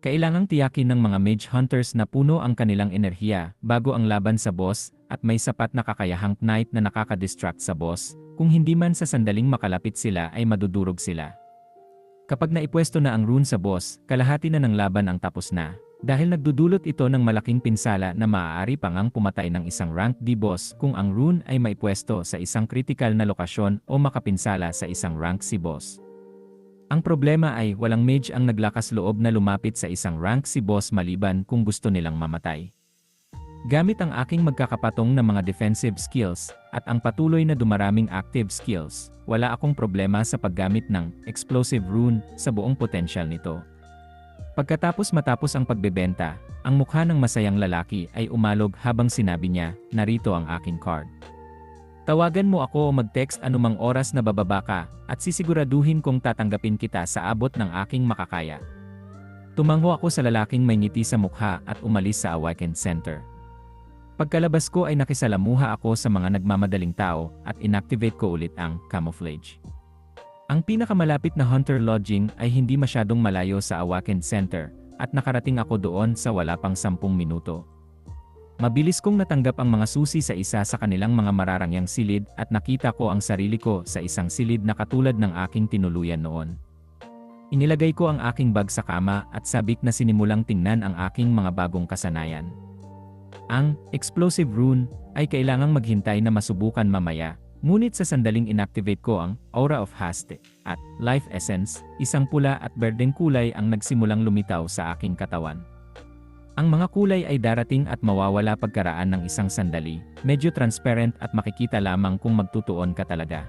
Kailangang tiyakin ng mga mage hunters na puno ang kanilang enerhiya bago ang laban sa boss at may sapat na kakayahang knight na nakaka-distract sa boss, kung hindi man sa sandaling makalapit sila ay madudurog sila. Kapag naipwesto na ang rune sa boss, kalahati na ng laban ang tapos na. Dahil nagdudulot ito ng malaking pinsala na maaari pang ang pumatay ng isang rank D boss kung ang rune ay maipwesto sa isang critical na lokasyon o makapinsala sa isang rank C boss. Ang problema ay walang mage ang naglakas loob na lumapit sa isang rank si boss maliban kung gusto nilang mamatay. Gamit ang aking magkakapatong na mga defensive skills at ang patuloy na dumaraming active skills, wala akong problema sa paggamit ng explosive rune sa buong potensyal nito. Pagkatapos matapos ang pagbebenta, ang mukha ng masayang lalaki ay umalog habang sinabi niya, narito ang aking card. Tawagan mo ako o mag-text anumang oras na bababa ka at sisiguraduhin kong tatanggapin kita sa abot ng aking makakaya. Tumango ako sa lalaking may ngiti sa mukha at umalis sa Awaken Center. Pagkalabas ko ay nakisalamuha ako sa mga nagmamadaling tao at inactivate ko ulit ang camouflage. Ang pinakamalapit na Hunter Lodging ay hindi masyadong malayo sa Awaken Center at nakarating ako doon sa wala pang 10 minuto. Mabilis kong natanggap ang mga susi sa isa sa kanilang mga mararangyang silid at nakita ko ang sarili ko sa isang silid na katulad ng aking tinuluyan noon. Inilagay ko ang aking bag sa kama at sabik na sinimulang tingnan ang aking mga bagong kasanayan. Ang explosive rune ay kailangang maghintay na masubukan mamaya, ngunit sa sandaling inactivate ko ang Aura of Haste at Life Essence, isang pula at berdeng kulay ang nagsimulang lumitaw sa aking katawan. Ang mga kulay ay darating at mawawala pagkaraan ng isang sandali, medyo transparent at makikita lamang kung magtutuon ka talaga.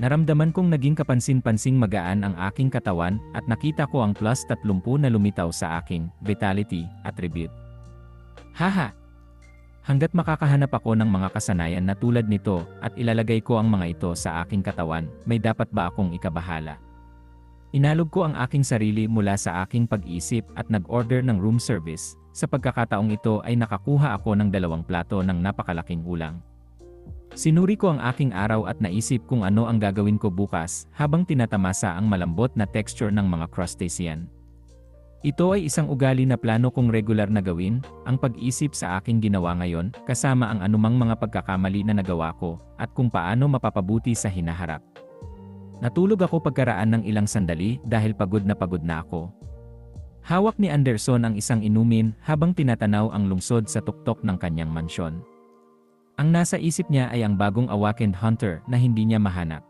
Naramdaman kong naging kapansin-pansing magaan ang aking katawan at nakita ko ang plus 30 na lumitaw sa aking vitality attribute. Haha! Hanggat makakahanap ako ng mga kasanayan na tulad nito at ilalagay ko ang mga ito sa aking katawan, may dapat ba akong ikabahala? Inalog ko ang aking sarili mula sa aking pag-isip at nag-order ng room service. Sa pagkakataong ito ay nakakuha ako ng dalawang plato ng napakalaking ulang. Sinuri ko ang aking araw at naisip kung ano ang gagawin ko bukas habang tinatamasa ang malambot na texture ng mga crustacean. Ito ay isang ugali na plano kong regular na gawin, ang pag-isip sa aking ginawa ngayon, kasama ang anumang mga pagkakamali na nagawa ko, at kung paano mapapabuti sa hinaharap. Natulog ako pagkaraan ng ilang sandali dahil pagod na pagod na ako. Hawak ni Anderson ang isang inumin habang tinatanaw ang lungsod sa tuktok ng kanyang mansyon. Ang nasa isip niya ay ang bagong awakened hunter na hindi niya mahanap.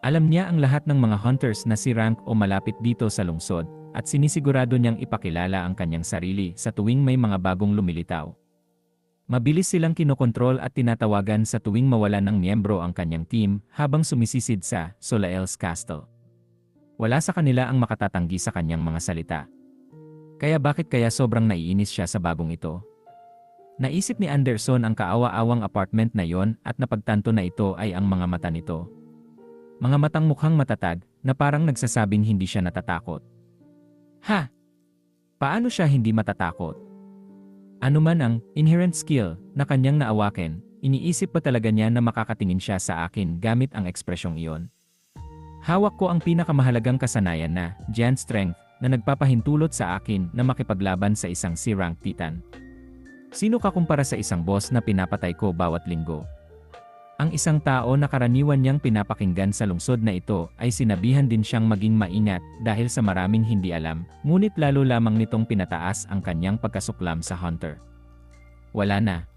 Alam niya ang lahat ng mga hunters na si Rank o malapit dito sa lungsod at sinisigurado niyang ipakilala ang kanyang sarili sa tuwing may mga bagong lumilitaw. Mabilis silang kinokontrol at tinatawagan sa tuwing mawala ng miyembro ang kanyang team habang sumisisid sa Solael's Castle. Wala sa kanila ang makatatanggi sa kanyang mga salita. Kaya bakit kaya sobrang naiinis siya sa bagong ito? Naisip ni Anderson ang kaawa-awang apartment na yon at napagtanto na ito ay ang mga mata nito. Mga matang mukhang matatag na parang nagsasabing hindi siya natatakot. Ha? Paano siya hindi matatakot? Ano man ang inherent skill na kanyang naawaken, iniisip pa talaga niya na makakatingin siya sa akin gamit ang ekspresyong iyon. Hawak ko ang pinakamahalagang kasanayan na, Giant Strength, na nagpapahintulot sa akin na makipaglaban sa isang C-rank titan. Sino ka kumpara sa isang boss na pinapatay ko bawat linggo? Ang isang tao na karaniwan niyang pinapakinggan sa lungsod na ito ay sinabihan din siyang maging maingat dahil sa maraming hindi alam, ngunit lalo lamang nitong pinataas ang kanyang pagkasuklam sa hunter. Wala na.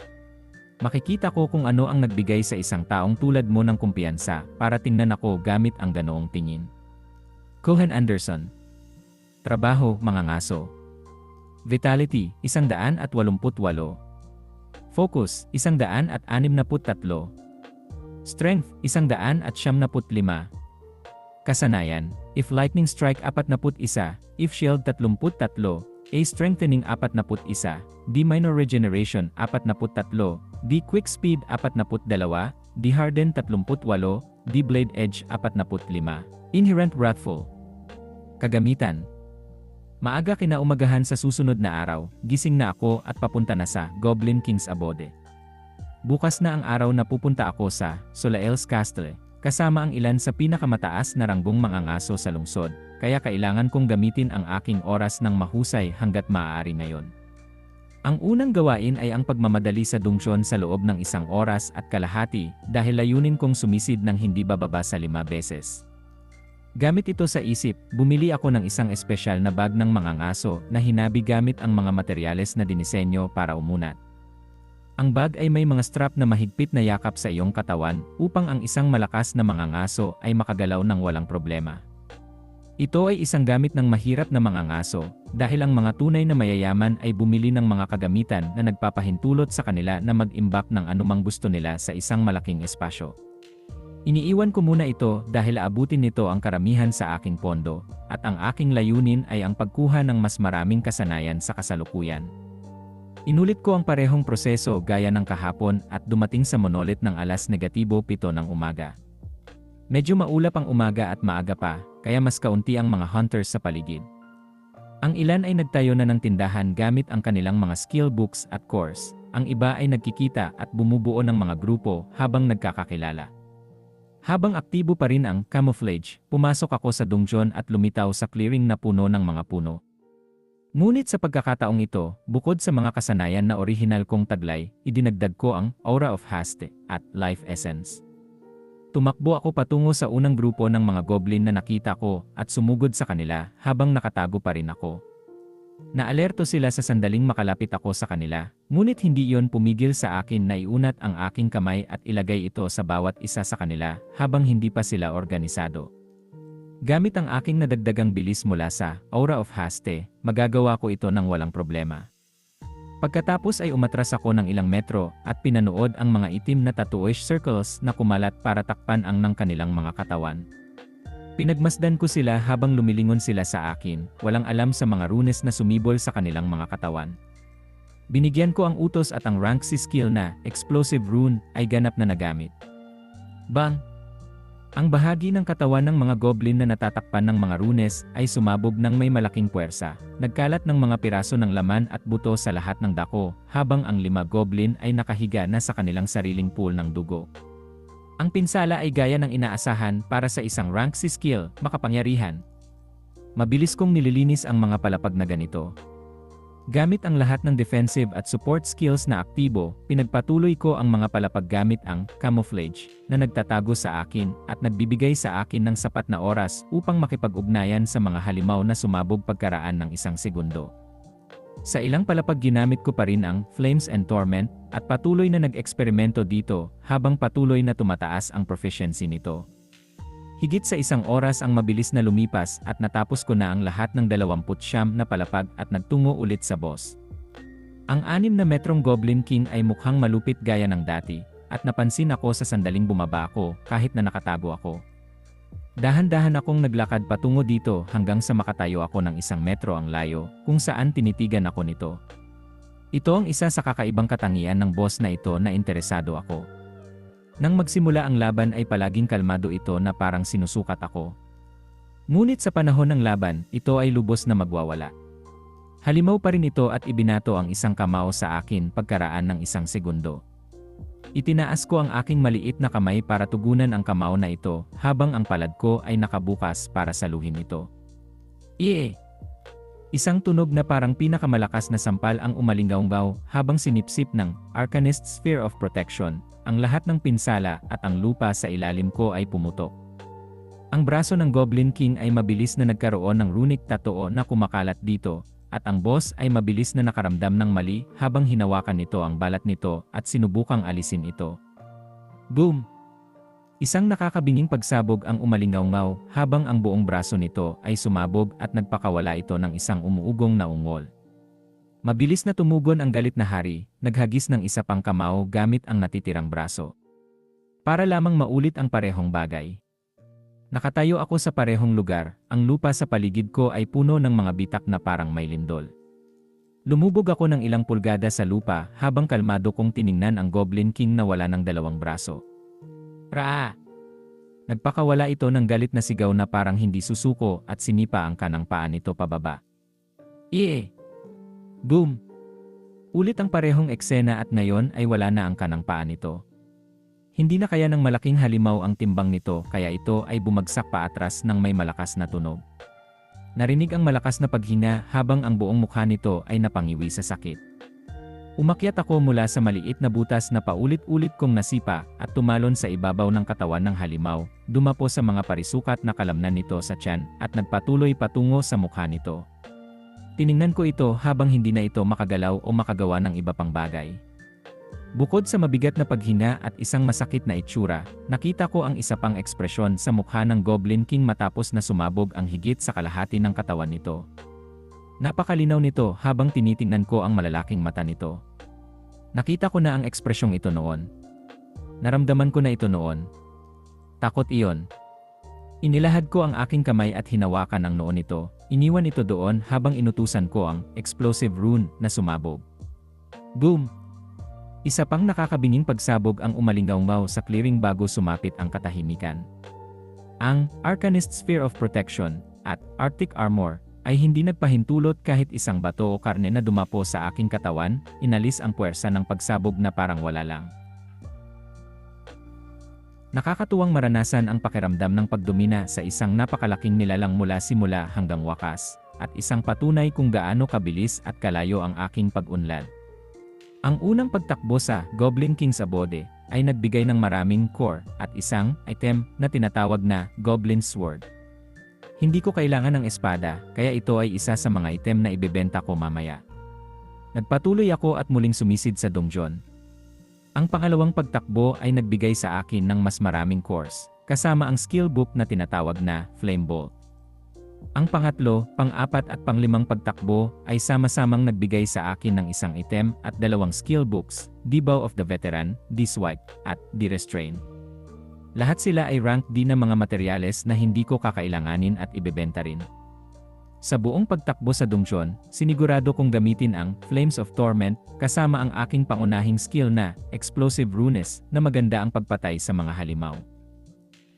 Makikita ko kung ano ang nagbigay sa isang taong tulad mo ng kumpiyansa para tingnan ako gamit ang ganoong tingin. Cohen Anderson Trabaho, mga ngaso. Vitality, 188. Focus, 163. Strength, isang daan at siyam naput lima. Kasanayan, if lightning strike apat naput isa, if shield tatlumput tatlo, A strengthening apat naput isa, D minor regeneration apat naput tatlo, D quick speed apat naput dalawa, D harden tatlumput walo, D blade edge apat naput lima. Inherent wrathful. Kagamitan. Maaga kinaumagahan sa susunod na araw, gising na ako at papunta na sa Goblin King's Abode. Bukas na ang araw na pupunta ako sa Solael's Castle. kasama ang ilan sa pinakamataas na ranggong mga ngaso sa lungsod, kaya kailangan kong gamitin ang aking oras ng mahusay hanggat maaari ngayon. Ang unang gawain ay ang pagmamadali sa dungsyon sa loob ng isang oras at kalahati dahil layunin kong sumisid ng hindi bababa sa lima beses. Gamit ito sa isip, bumili ako ng isang espesyal na bag ng mga ngaso na hinabi gamit ang mga materyales na dinisenyo para umunat. Ang bag ay may mga strap na mahigpit na yakap sa iyong katawan upang ang isang malakas na mga ngaso ay makagalaw ng walang problema. Ito ay isang gamit ng mahirap na mga ngaso, dahil ang mga tunay na mayayaman ay bumili ng mga kagamitan na nagpapahintulot sa kanila na mag-imbak ng anumang gusto nila sa isang malaking espasyo. Iniiwan ko muna ito dahil aabutin nito ang karamihan sa aking pondo, at ang aking layunin ay ang pagkuha ng mas maraming kasanayan sa kasalukuyan. Inulit ko ang parehong proseso gaya ng kahapon at dumating sa monolit ng alas negatibo 7 ng umaga. Medyo maulap ang umaga at maaga pa, kaya mas kaunti ang mga hunters sa paligid. Ang ilan ay nagtayo na ng tindahan gamit ang kanilang mga skill books at course, ang iba ay nagkikita at bumubuo ng mga grupo habang nagkakakilala. Habang aktibo pa rin ang camouflage, pumasok ako sa dungeon at lumitaw sa clearing na puno ng mga puno. Ngunit sa pagkakataong ito, bukod sa mga kasanayan na orihinal kong taglay, idinagdag ko ang Aura of Haste at Life Essence. Tumakbo ako patungo sa unang grupo ng mga goblin na nakita ko at sumugod sa kanila habang nakatago pa rin ako. Naalerto sila sa sandaling makalapit ako sa kanila, ngunit hindi iyon pumigil sa akin na iunat ang aking kamay at ilagay ito sa bawat isa sa kanila habang hindi pa sila organisado. Gamit ang aking nadagdagang bilis mula sa Aura of Haste, magagawa ko ito ng walang problema. Pagkatapos ay umatras ako ng ilang metro at pinanood ang mga itim na tattooish circles na kumalat para takpan ang ng kanilang mga katawan. Pinagmasdan ko sila habang lumilingon sila sa akin, walang alam sa mga runes na sumibol sa kanilang mga katawan. Binigyan ko ang utos at ang rank si skill na explosive rune ay ganap na nagamit. Bang! Ang bahagi ng katawan ng mga goblin na natatakpan ng mga runes ay sumabog ng may malaking puwersa. Nagkalat ng mga piraso ng laman at buto sa lahat ng dako, habang ang lima goblin ay nakahiga na sa kanilang sariling pool ng dugo. Ang pinsala ay gaya ng inaasahan para sa isang rank si skill, makapangyarihan. Mabilis kong nililinis ang mga palapag na ganito, Gamit ang lahat ng defensive at support skills na aktibo, pinagpatuloy ko ang mga palapag gamit ang camouflage na nagtatago sa akin at nagbibigay sa akin ng sapat na oras upang makipag-ugnayan sa mga halimaw na sumabog pagkaraan ng isang segundo. Sa ilang palapag ginamit ko pa rin ang Flames and Torment at patuloy na nag-eksperimento dito habang patuloy na tumataas ang proficiency nito. Higit sa isang oras ang mabilis na lumipas at natapos ko na ang lahat ng 29 na palapag at nagtungo ulit sa boss. Ang anim na metrong Goblin King ay mukhang malupit gaya ng dati, at napansin ako sa sandaling bumaba ako kahit na nakatago ako. Dahan-dahan akong naglakad patungo dito hanggang sa makatayo ako ng isang metro ang layo kung saan tinitigan ako nito. Ito ang isa sa kakaibang katangian ng boss na ito na interesado ako. Nang magsimula ang laban ay palaging kalmado ito na parang sinusukat ako. Ngunit sa panahon ng laban, ito ay lubos na magwawala. Halimaw pa rin ito at ibinato ang isang kamao sa akin pagkaraan ng isang segundo. Itinaas ko ang aking maliit na kamay para tugunan ang kamao na ito habang ang palad ko ay nakabukas para saluhin ito. Iye! Isang tunog na parang pinakamalakas na sampal ang umalingaw habang sinipsip ng Arcanist Sphere of Protection ang lahat ng pinsala at ang lupa sa ilalim ko ay pumutok. Ang braso ng Goblin King ay mabilis na nagkaroon ng runic tattoo na kumakalat dito, at ang boss ay mabilis na nakaramdam ng mali habang hinawakan nito ang balat nito at sinubukang alisin ito. Boom! Isang nakakabinging pagsabog ang umalingaw habang ang buong braso nito ay sumabog at nagpakawala ito ng isang umuugong na ungol. Mabilis na tumugon ang galit na hari, naghagis ng isa pang kamao gamit ang natitirang braso. Para lamang maulit ang parehong bagay. Nakatayo ako sa parehong lugar, ang lupa sa paligid ko ay puno ng mga bitak na parang may lindol. Lumubog ako ng ilang pulgada sa lupa habang kalmado kong tiningnan ang Goblin King na wala ng dalawang braso. Raa! Nagpakawala ito ng galit na sigaw na parang hindi susuko at sinipa ang kanang paa nito pababa. Iye! Boom! Ulit ang parehong eksena at ngayon ay wala na ang kanang paa nito. Hindi na kaya ng malaking halimaw ang timbang nito kaya ito ay bumagsak paatras ng may malakas na tunog. Narinig ang malakas na paghina habang ang buong mukha nito ay napangiwi sa sakit. Umakyat ako mula sa maliit na butas na paulit-ulit kong nasipa at tumalon sa ibabaw ng katawan ng halimaw, dumapo sa mga parisukat na kalamnan nito sa tiyan at nagpatuloy patungo sa mukha nito. Tiningnan ko ito habang hindi na ito makagalaw o makagawa ng iba pang bagay. Bukod sa mabigat na paghina at isang masakit na itsura, nakita ko ang isa pang ekspresyon sa mukha ng Goblin King matapos na sumabog ang higit sa kalahati ng katawan nito. Napakalinaw nito habang tinitingnan ko ang malalaking mata nito. Nakita ko na ang ekspresyong ito noon. Naramdaman ko na ito noon. Takot iyon. Inilahad ko ang aking kamay at hinawakan ang noon nito. Iniwan ito doon habang inutusan ko ang explosive rune na sumabog. Boom! Isa pang nakakabinging pagsabog ang umalinggaw sa clearing bago sumapit ang katahimikan. Ang Arcanist Sphere of Protection at Arctic Armor ay hindi nagpahintulot kahit isang bato o karne na dumapo sa aking katawan, inalis ang puwersa ng pagsabog na parang wala lang. Nakakatuwang maranasan ang pakiramdam ng pagdomina sa isang napakalaking nilalang mula simula hanggang wakas, at isang patunay kung gaano kabilis at kalayo ang aking pag-unlad. Ang unang pagtakbo sa Goblin King's Abode ay nagbigay ng maraming core at isang item na tinatawag na Goblin Sword. Hindi ko kailangan ng espada, kaya ito ay isa sa mga item na ibebenta ko mamaya. Nagpatuloy ako at muling sumisid sa donjon. Ang pangalawang pagtakbo ay nagbigay sa akin ng mas maraming cores, kasama ang skill book na tinatawag na Flame Bolt. Ang pangatlo, pang-apat at panglimang pagtakbo ay sama-samang nagbigay sa akin ng isang item at dalawang skill books, Debow of the Veteran, D-Swipe, at D-Restrain. Lahat sila ay rank D na mga materyales na hindi ko kakailanganin at ibebenta rin. Sa buong pagtakbo sa dungsyon, sinigurado kong gamitin ang Flames of Torment kasama ang aking pangunahing skill na Explosive Runes na maganda ang pagpatay sa mga halimaw.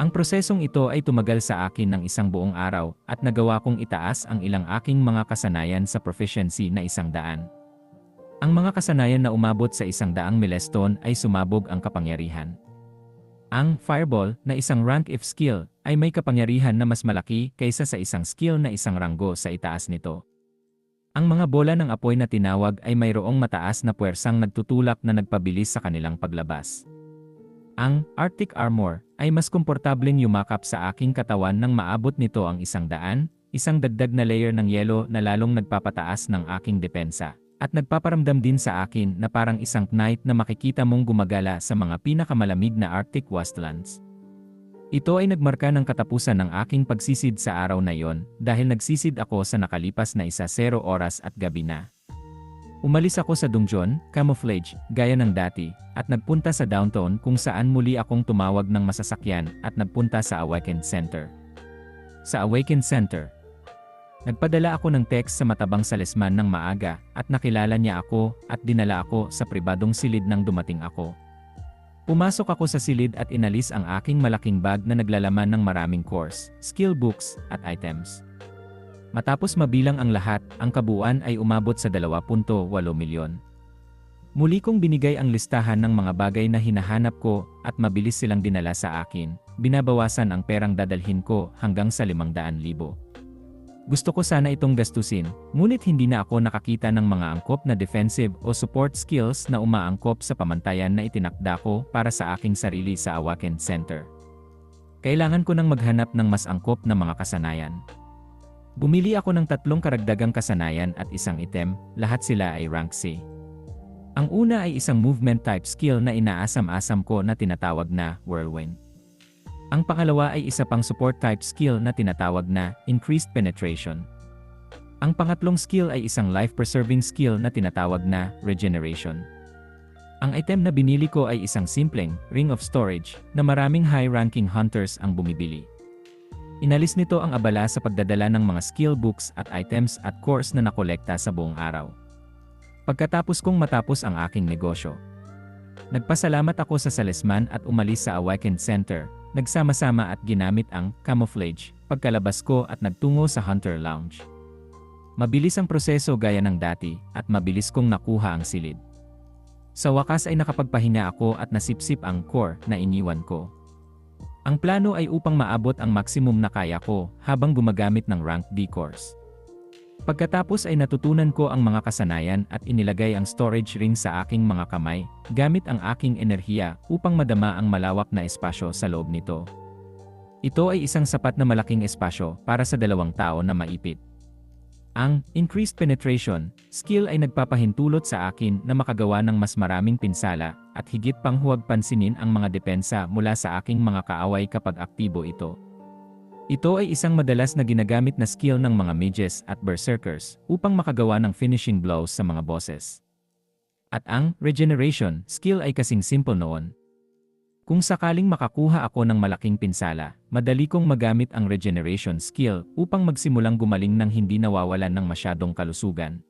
Ang prosesong ito ay tumagal sa akin ng isang buong araw at nagawa kong itaas ang ilang aking mga kasanayan sa proficiency na isang daan. Ang mga kasanayan na umabot sa isang daang milestone ay sumabog ang kapangyarihan. Ang Fireball na isang rank if skill ay may kapangyarihan na mas malaki kaysa sa isang skill na isang ranggo sa itaas nito. Ang mga bola ng apoy na tinawag ay mayroong mataas na puwersang nagtutulak na nagpabilis sa kanilang paglabas. Ang Arctic Armor ay mas komportableng yumakap sa aking katawan nang maabot nito ang isang daan, isang dagdag na layer ng yelo na lalong nagpapataas ng aking depensa. At nagpaparamdam din sa akin na parang isang knight na makikita mong gumagala sa mga pinakamalamig na Arctic wastelands. Ito ay nagmarka ng katapusan ng aking pagsisid sa araw na iyon dahil nagsisid ako sa nakalipas na isa zero oras at gabi na. Umalis ako sa Dungjon, camouflage, gaya ng dati, at nagpunta sa downtown kung saan muli akong tumawag ng masasakyan at nagpunta sa Awakened Center. Sa Awakened Center, nagpadala ako ng text sa matabang salisman ng maaga at nakilala niya ako at dinala ako sa pribadong silid nang dumating ako. Pumasok ako sa silid at inalis ang aking malaking bag na naglalaman ng maraming course, skill books, at items. Matapos mabilang ang lahat, ang kabuuan ay umabot sa 2.8 milyon. Muli kong binigay ang listahan ng mga bagay na hinahanap ko at mabilis silang dinala sa akin. Binabawasan ang perang dadalhin ko hanggang sa 500,000. Gusto ko sana itong gastusin, ngunit hindi na ako nakakita ng mga angkop na defensive o support skills na umaangkop sa pamantayan na itinakda ko para sa aking sarili sa Awakened Center. Kailangan ko nang maghanap ng mas angkop na mga kasanayan. Bumili ako ng tatlong karagdagang kasanayan at isang item, lahat sila ay rank C. Ang una ay isang movement type skill na inaasam-asam ko na tinatawag na Whirlwind. Ang pangalawa ay isa pang support type skill na tinatawag na Increased Penetration. Ang pangatlong skill ay isang life-preserving skill na tinatawag na Regeneration. Ang item na binili ko ay isang simpleng Ring of Storage na maraming high-ranking hunters ang bumibili. Inalis nito ang abala sa pagdadala ng mga skill books at items at course na nakolekta sa buong araw. Pagkatapos kong matapos ang aking negosyo, nagpasalamat ako sa salesman at umalis sa Awakened Center, nagsama-sama at ginamit ang camouflage pagkalabas ko at nagtungo sa Hunter Lounge. Mabilis ang proseso gaya ng dati at mabilis kong nakuha ang silid. Sa wakas ay nakapagpahinga ako at nasipsip ang core na iniwan ko. Ang plano ay upang maabot ang maximum na kaya ko habang gumagamit ng rank D course. Pagkatapos ay natutunan ko ang mga kasanayan at inilagay ang storage ring sa aking mga kamay gamit ang aking enerhiya upang madama ang malawak na espasyo sa loob nito. Ito ay isang sapat na malaking espasyo para sa dalawang tao na maipit. Ang increased penetration skill ay nagpapahintulot sa akin na makagawa ng mas maraming pinsala at higit pang huwag pansinin ang mga depensa mula sa aking mga kaaway kapag aktibo ito. Ito ay isang madalas na ginagamit na skill ng mga mages at berserkers upang makagawa ng finishing blows sa mga bosses. At ang regeneration skill ay kasing simple noon. Kung sakaling makakuha ako ng malaking pinsala, madali kong magamit ang regeneration skill upang magsimulang gumaling ng hindi nawawalan ng masyadong kalusugan.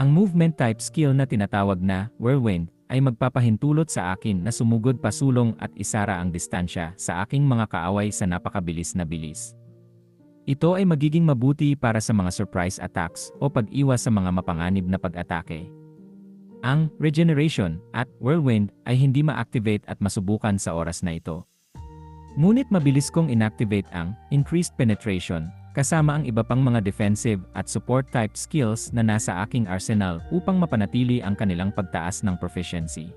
Ang movement type skill na tinatawag na whirlwind ay magpapahintulot sa akin na sumugod pasulong at isara ang distansya sa aking mga kaaway sa napakabilis na bilis. Ito ay magiging mabuti para sa mga surprise attacks o pag-iwas sa mga mapanganib na pag-atake. Ang regeneration at whirlwind ay hindi ma-activate at masubukan sa oras na ito. Ngunit mabilis kong inactivate ang increased penetration kasama ang iba pang mga defensive at support type skills na nasa aking arsenal upang mapanatili ang kanilang pagtaas ng proficiency.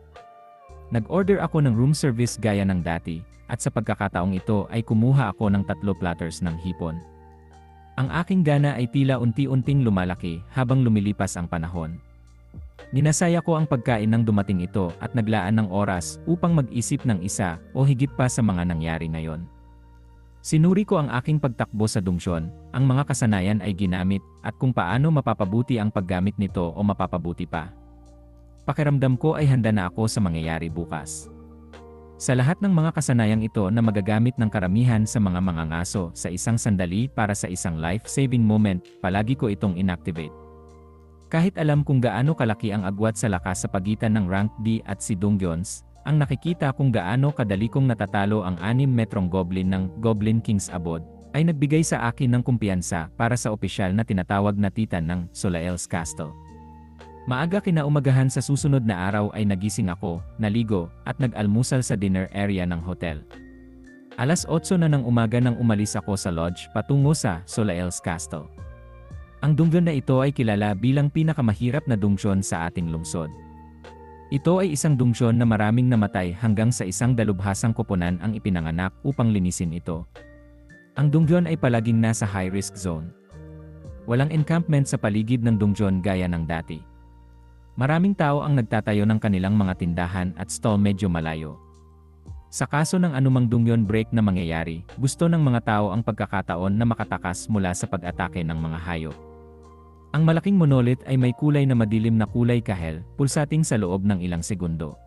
Nag-order ako ng room service gaya ng dati, at sa pagkakataong ito ay kumuha ako ng tatlo platters ng hipon. Ang aking gana ay tila unti-unting lumalaki habang lumilipas ang panahon. Ninasaya ko ang pagkain ng dumating ito at naglaan ng oras upang mag-isip ng isa o higit pa sa mga nangyari ngayon. Sinuri ko ang aking pagtakbo sa dungsyon, ang mga kasanayan ay ginamit, at kung paano mapapabuti ang paggamit nito o mapapabuti pa. Pakiramdam ko ay handa na ako sa mangyayari bukas. Sa lahat ng mga kasanayang ito na magagamit ng karamihan sa mga mangangaso sa isang sandali para sa isang life-saving moment, palagi ko itong inactivate. Kahit alam kung gaano kalaki ang agwat sa lakas sa pagitan ng rank D at si Dungyons, ang nakikita kung gaano kadali kong natatalo ang anim metrong goblin ng Goblin King's Abod, ay nagbigay sa akin ng kumpiyansa para sa opisyal na tinatawag na titan ng Solael's Castle. Maaga kinaumagahan sa susunod na araw ay nagising ako, naligo, at nag-almusal sa dinner area ng hotel. Alas 8 na ng umaga nang umalis ako sa lodge patungo sa Solael's Castle. Ang dunggan na ito ay kilala bilang pinakamahirap na dungsyon sa ating lungsod. Ito ay isang dungsyon na maraming namatay hanggang sa isang dalubhasang koponan ang ipinanganak upang linisin ito. Ang dungyon ay palaging nasa high-risk zone. Walang encampment sa paligid ng dungsyon gaya ng dati. Maraming tao ang nagtatayo ng kanilang mga tindahan at stall medyo malayo. Sa kaso ng anumang dungyon break na mangyayari, gusto ng mga tao ang pagkakataon na makatakas mula sa pag-atake ng mga hayop. Ang malaking monolith ay may kulay na madilim na kulay kahel, pulsating sa loob ng ilang segundo.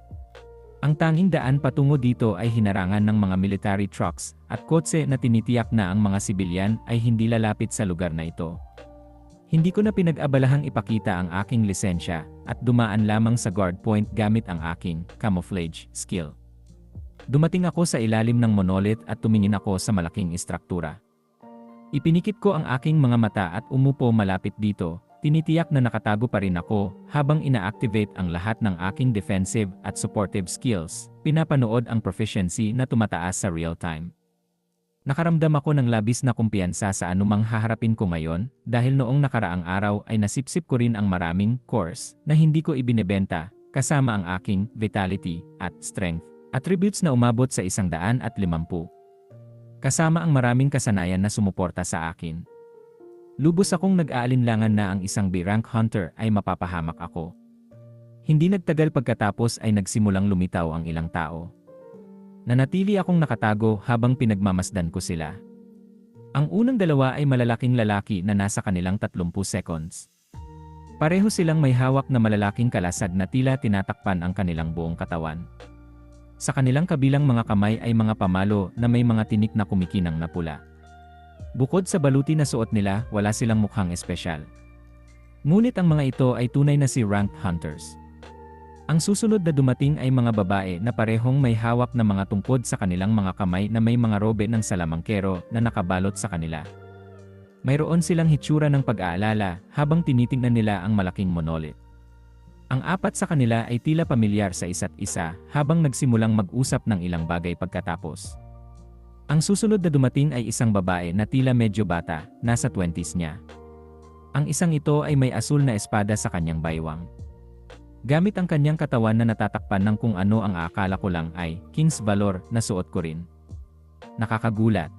Ang tanging daan patungo dito ay hinarangan ng mga military trucks at kotse na tinitiyak na ang mga sibilyan ay hindi lalapit sa lugar na ito. Hindi ko na pinag-abalahang ipakita ang aking lisensya at dumaan lamang sa guard point gamit ang aking camouflage skill. Dumating ako sa ilalim ng monolith at tumingin ako sa malaking istruktura. Ipinikit ko ang aking mga mata at umupo malapit dito, tinitiyak na nakatago pa rin ako habang ina-activate ang lahat ng aking defensive at supportive skills, pinapanood ang proficiency na tumataas sa real time. Nakaramdam ako ng labis na kumpiyansa sa anumang haharapin ko ngayon dahil noong nakaraang araw ay nasipsip ko rin ang maraming course na hindi ko ibinebenta kasama ang aking vitality at strength, attributes na umabot sa isang daan at limampu. Kasama ang maraming kasanayan na sumuporta sa akin. Lubos akong nag-aalinlangan na ang isang B-rank hunter ay mapapahamak ako. Hindi nagtagal pagkatapos ay nagsimulang lumitaw ang ilang tao. Nanatili akong nakatago habang pinagmamasdan ko sila. Ang unang dalawa ay malalaking lalaki na nasa kanilang 30 seconds. Pareho silang may hawak na malalaking kalasag na tila tinatakpan ang kanilang buong katawan. Sa kanilang kabilang mga kamay ay mga pamalo na may mga tinik na kumikinang na pula. Bukod sa baluti na suot nila, wala silang mukhang espesyal. Ngunit ang mga ito ay tunay na si ranked hunters. Ang susunod na dumating ay mga babae na parehong may hawak na mga tungkod sa kanilang mga kamay na may mga robe ng salamangkero na nakabalot sa kanila. Mayroon silang hitsura ng pag-aalala habang tinitingnan nila ang malaking monolith. Ang apat sa kanila ay tila pamilyar sa isa't isa habang nagsimulang mag-usap ng ilang bagay pagkatapos. Ang susunod na dumating ay isang babae na tila medyo bata, nasa 20s niya. Ang isang ito ay may asul na espada sa kanyang baywang. Gamit ang kanyang katawan na natatakpan ng kung ano ang akala ko lang ay King's Valor na suot ko rin. Nakakagulat.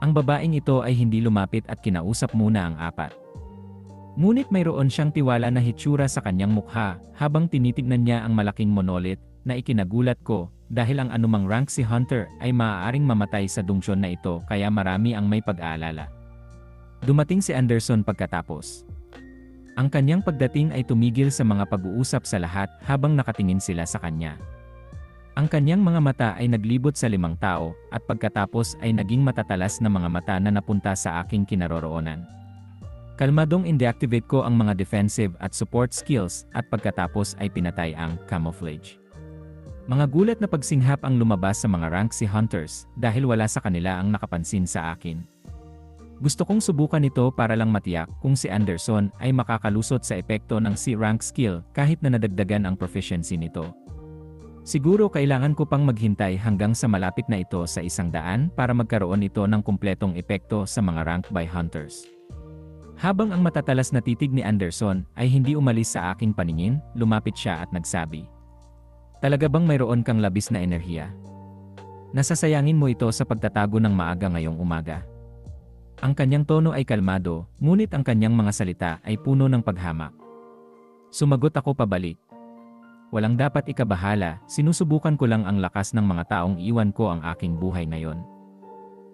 Ang babaeng ito ay hindi lumapit at kinausap muna ang apat. Ngunit mayroon siyang tiwala na hitsura sa kanyang mukha habang tinitignan niya ang malaking monolith na ikinagulat ko dahil ang anumang rank si Hunter ay maaaring mamatay sa dungsyon na ito kaya marami ang may pag-aalala. Dumating si Anderson pagkatapos. Ang kanyang pagdating ay tumigil sa mga pag-uusap sa lahat habang nakatingin sila sa kanya. Ang kanyang mga mata ay naglibot sa limang tao at pagkatapos ay naging matatalas na mga mata na napunta sa aking kinaroroonan. Kalmadong indeactivate ko ang mga defensive at support skills at pagkatapos ay pinatay ang camouflage. Mga gulat na pagsinghap ang lumabas sa mga rank si Hunters dahil wala sa kanila ang nakapansin sa akin. Gusto kong subukan ito para lang matiyak kung si Anderson ay makakalusot sa epekto ng C-rank skill kahit na nadagdagan ang proficiency nito. Siguro kailangan ko pang maghintay hanggang sa malapit na ito sa isang daan para magkaroon ito ng kumpletong epekto sa mga rank by hunters. Habang ang matatalas na titig ni Anderson ay hindi umalis sa aking paningin, lumapit siya at nagsabi. Talaga bang mayroon kang labis na enerhiya? Nasasayangin mo ito sa pagtatago ng maaga ngayong umaga. Ang kanyang tono ay kalmado, ngunit ang kanyang mga salita ay puno ng paghamak. Sumagot ako pabalik. Walang dapat ikabahala, sinusubukan ko lang ang lakas ng mga taong iwan ko ang aking buhay ngayon.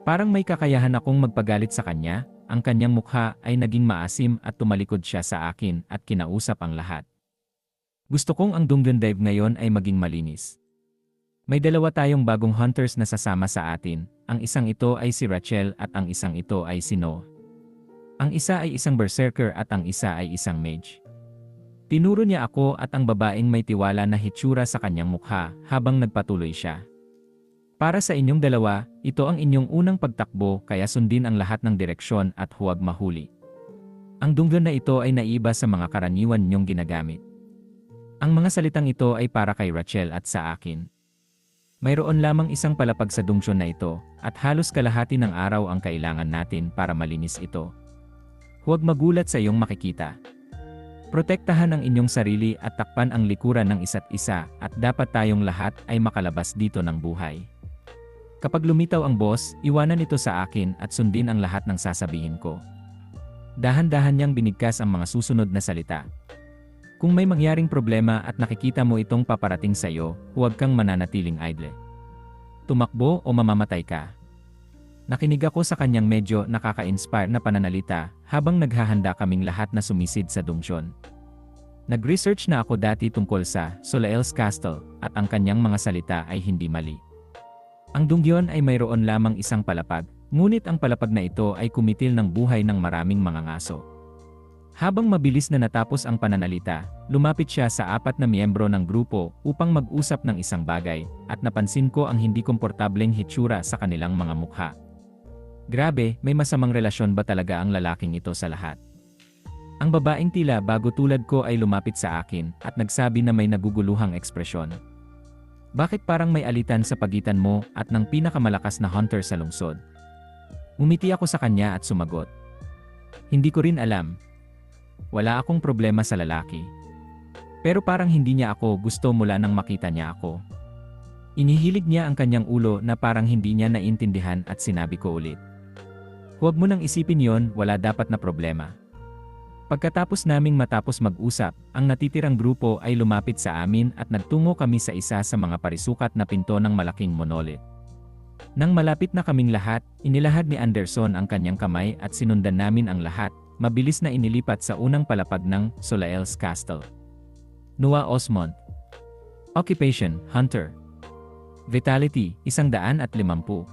Parang may kakayahan akong magpagalit sa kanya, ang kanyang mukha ay naging maasim at tumalikod siya sa akin at kinausap ang lahat. Gusto kong ang Dungeon Dive ngayon ay maging malinis. May dalawa tayong bagong hunters na sasama sa atin, ang isang ito ay si Rachel at ang isang ito ay si Noah. Ang isa ay isang berserker at ang isa ay isang mage. Tinuro niya ako at ang babaeng may tiwala na hitsura sa kanyang mukha habang nagpatuloy siya. Para sa inyong dalawa, ito ang inyong unang pagtakbo kaya sundin ang lahat ng direksyon at huwag mahuli. Ang dunggan na ito ay naiba sa mga karaniwan ninyong ginagamit. Ang mga salitang ito ay para kay Rachel at sa akin. Mayroon lamang isang palapag sa dungsyon na ito, at halos kalahati ng araw ang kailangan natin para malinis ito. Huwag magulat sa iyong makikita. Protektahan ang inyong sarili at takpan ang likuran ng isa't isa at dapat tayong lahat ay makalabas dito ng buhay. Kapag lumitaw ang boss, iwanan ito sa akin at sundin ang lahat ng sasabihin ko. Dahan-dahan niyang binigkas ang mga susunod na salita. Kung may mangyaring problema at nakikita mo itong paparating sa iyo, huwag kang mananatiling idle. Tumakbo o mamamatay ka. Nakinig ako sa kanyang medyo nakaka-inspire na pananalita habang naghahanda kaming lahat na sumisid sa dungsyon. Nag-research na ako dati tungkol sa Solael's Castle at ang kanyang mga salita ay hindi mali. Ang dungyon ay mayroon lamang isang palapag, ngunit ang palapag na ito ay kumitil ng buhay ng maraming mga ngaso. Habang mabilis na natapos ang pananalita, lumapit siya sa apat na miyembro ng grupo upang mag-usap ng isang bagay, at napansin ko ang hindi komportableng hitsura sa kanilang mga mukha. Grabe, may masamang relasyon ba talaga ang lalaking ito sa lahat? Ang babaeng tila bago tulad ko ay lumapit sa akin at nagsabi na may naguguluhang ekspresyon. Bakit parang may alitan sa pagitan mo at ng pinakamalakas na hunter sa lungsod? Umiti ako sa kanya at sumagot. Hindi ko rin alam. Wala akong problema sa lalaki. Pero parang hindi niya ako gusto mula nang makita niya ako. Inihilig niya ang kanyang ulo na parang hindi niya naintindihan at sinabi ko ulit. Huwag mo nang isipin yon, wala dapat na problema. Pagkatapos naming matapos mag-usap, ang natitirang grupo ay lumapit sa amin at nagtungo kami sa isa sa mga parisukat na pinto ng malaking monolith. Nang malapit na kaming lahat, inilahad ni Anderson ang kanyang kamay at sinundan namin ang lahat, mabilis na inilipat sa unang palapag ng Solael's Castle. Noah Osmond Occupation, Hunter Vitality, isang daan at limampu.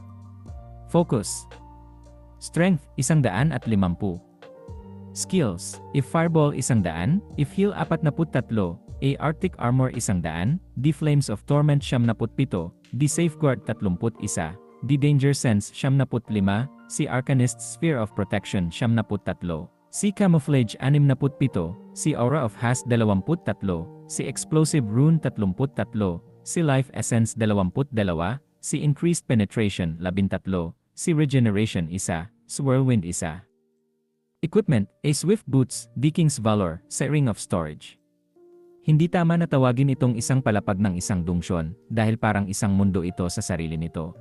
Focus Strength, isang daan at limampu. Skills, if Fireball isang daan, if Heal 43, A Arctic Armor isang daan, D Flames of Torment siyam pito, D Safeguard 31, D Danger Sense siyam 75, C Arcanist Sphere of Protection siyam 73, si Camouflage 67, si Aura of Haste 23, si Explosive Rune 33, si Life Essence 22, si Increased Penetration 13, si Regeneration 1, si Whirlwind 1. Equipment, A Swift Boots, D King's Valor, sa Ring of Storage. Hindi tama na tawagin itong isang palapag ng isang dungsyon, dahil parang isang mundo ito sa sarili nito.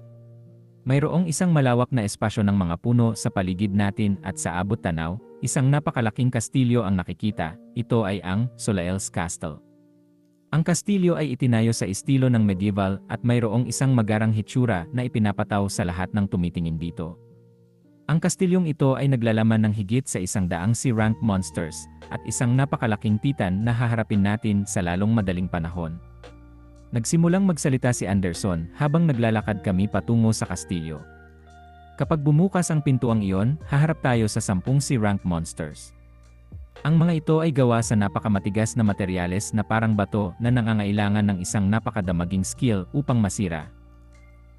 Mayroong isang malawak na espasyo ng mga puno sa paligid natin at sa abot tanaw, isang napakalaking kastilyo ang nakikita, ito ay ang Solael's Castle. Ang kastilyo ay itinayo sa estilo ng medieval at mayroong isang magarang hitsura na ipinapataw sa lahat ng tumitingin dito. Ang kastilyong ito ay naglalaman ng higit sa isang daang si rank monsters at isang napakalaking titan na haharapin natin sa lalong madaling panahon. Nagsimulang magsalita si Anderson habang naglalakad kami patungo sa kastilyo. Kapag bumukas ang pintuang iyon, haharap tayo sa sampung si rank monsters. Ang mga ito ay gawa sa napakamatigas na materyales na parang bato na nangangailangan ng isang napakadamaging skill upang masira.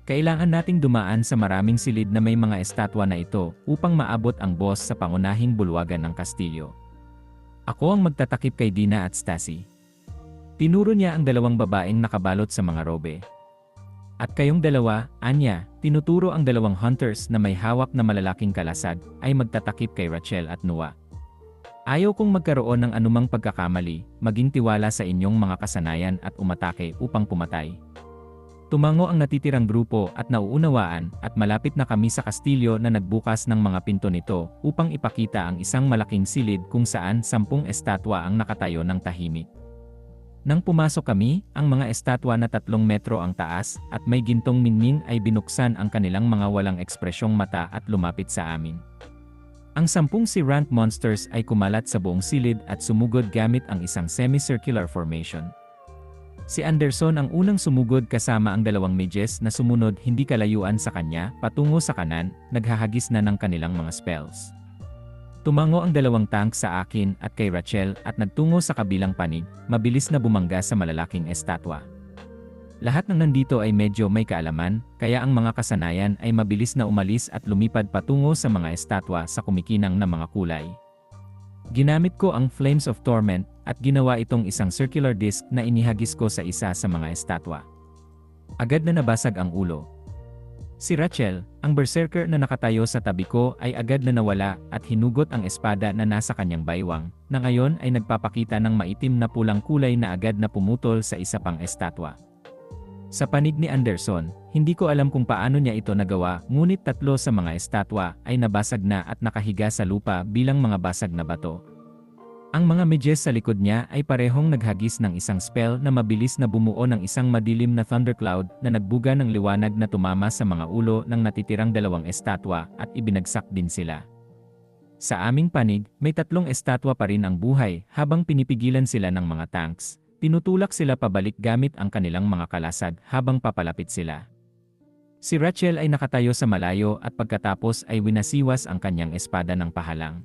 Kailangan nating dumaan sa maraming silid na may mga estatwa na ito upang maabot ang boss sa pangunahing bulwagan ng kastilyo. Ako ang magtatakip kay Dina at Stacy. Tinuro niya ang dalawang babaeng nakabalot sa mga robe. At kayong dalawa, Anya, tinuturo ang dalawang hunters na may hawak na malalaking kalasag ay magtatakip kay Rachel at Noah. Ayaw kong magkaroon ng anumang pagkakamali, maging tiwala sa inyong mga kasanayan at umatake upang pumatay. Tumango ang natitirang grupo at nauunawaan at malapit na kami sa kastilyo na nagbukas ng mga pinto nito upang ipakita ang isang malaking silid kung saan sampung estatwa ang nakatayo ng tahimik. Nang pumasok kami, ang mga estatwa na tatlong metro ang taas at may gintong minmin ay binuksan ang kanilang mga walang ekspresyong mata at lumapit sa amin. Ang sampung si Rant Monsters ay kumalat sa buong silid at sumugod gamit ang isang semicircular formation. Si Anderson ang unang sumugod kasama ang dalawang mages na sumunod hindi kalayuan sa kanya, patungo sa kanan, naghahagis na ng kanilang mga spells. Tumango ang dalawang tank sa akin at kay Rachel at nagtungo sa kabilang panig, mabilis na bumangga sa malalaking estatwa. Lahat ng nandito ay medyo may kaalaman, kaya ang mga kasanayan ay mabilis na umalis at lumipad patungo sa mga estatwa sa kumikinang na mga kulay. Ginamit ko ang Flames of Torment at ginawa itong isang circular disc na inihagis ko sa isa sa mga estatwa. Agad na nabasag ang ulo. Si Rachel, ang berserker na nakatayo sa tabi ko ay agad na nawala at hinugot ang espada na nasa kanyang baywang, na ngayon ay nagpapakita ng maitim na pulang kulay na agad na pumutol sa isa pang estatwa. Sa panig ni Anderson, hindi ko alam kung paano niya ito nagawa, ngunit tatlo sa mga estatwa ay nabasag na at nakahiga sa lupa bilang mga basag na bato. Ang mga mages sa likod niya ay parehong naghagis ng isang spell na mabilis na bumuo ng isang madilim na thundercloud na nagbuga ng liwanag na tumama sa mga ulo ng natitirang dalawang estatwa at ibinagsak din sila. Sa aming panig, may tatlong estatwa pa rin ang buhay habang pinipigilan sila ng mga tanks. Tinutulak sila pabalik gamit ang kanilang mga kalasag habang papalapit sila. Si Rachel ay nakatayo sa malayo at pagkatapos ay winasiwas ang kanyang espada ng pahalang.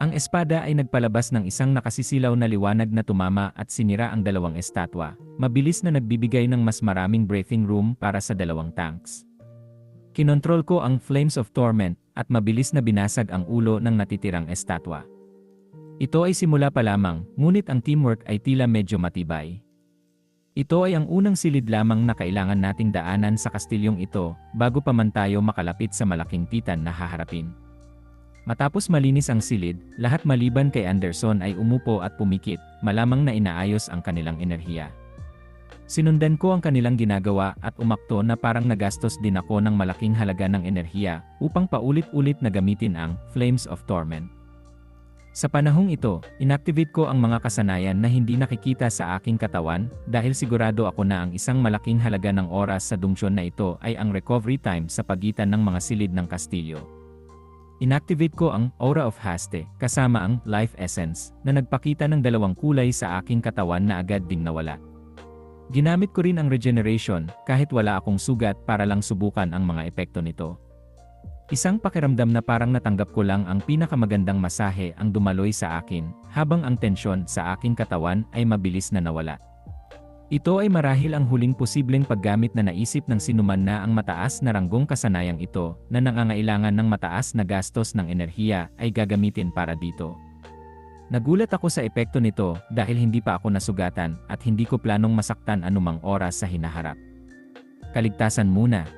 Ang espada ay nagpalabas ng isang nakasisilaw na liwanag na tumama at sinira ang dalawang estatwa, mabilis na nagbibigay ng mas maraming breathing room para sa dalawang tanks. Kinontrol ko ang Flames of Torment at mabilis na binasag ang ulo ng natitirang estatwa. Ito ay simula pa lamang, ngunit ang teamwork ay tila medyo matibay. Ito ay ang unang silid lamang na kailangan nating daanan sa kastilyong ito bago pa man tayo makalapit sa malaking titan na haharapin. Matapos malinis ang silid, lahat maliban kay Anderson ay umupo at pumikit, malamang na inaayos ang kanilang enerhiya. Sinundan ko ang kanilang ginagawa at umakto na parang nagastos din ako ng malaking halaga ng enerhiya upang paulit-ulit na gamitin ang Flames of Torment. Sa panahong ito, inactivate ko ang mga kasanayan na hindi nakikita sa aking katawan dahil sigurado ako na ang isang malaking halaga ng oras sa dungsyon na ito ay ang recovery time sa pagitan ng mga silid ng kastilyo. Inactivate ko ang Aura of Haste kasama ang Life Essence na nagpakita ng dalawang kulay sa aking katawan na agad ding nawala. Ginamit ko rin ang Regeneration kahit wala akong sugat para lang subukan ang mga epekto nito. Isang pakiramdam na parang natanggap ko lang ang pinakamagandang masahe ang dumaloy sa akin, habang ang tensyon sa aking katawan ay mabilis na nawala. Ito ay marahil ang huling posibleng paggamit na naisip ng sinuman na ang mataas na ranggong kasanayang ito na nangangailangan ng mataas na gastos ng enerhiya ay gagamitin para dito. Nagulat ako sa epekto nito dahil hindi pa ako nasugatan at hindi ko planong masaktan anumang oras sa hinaharap. Kaligtasan muna,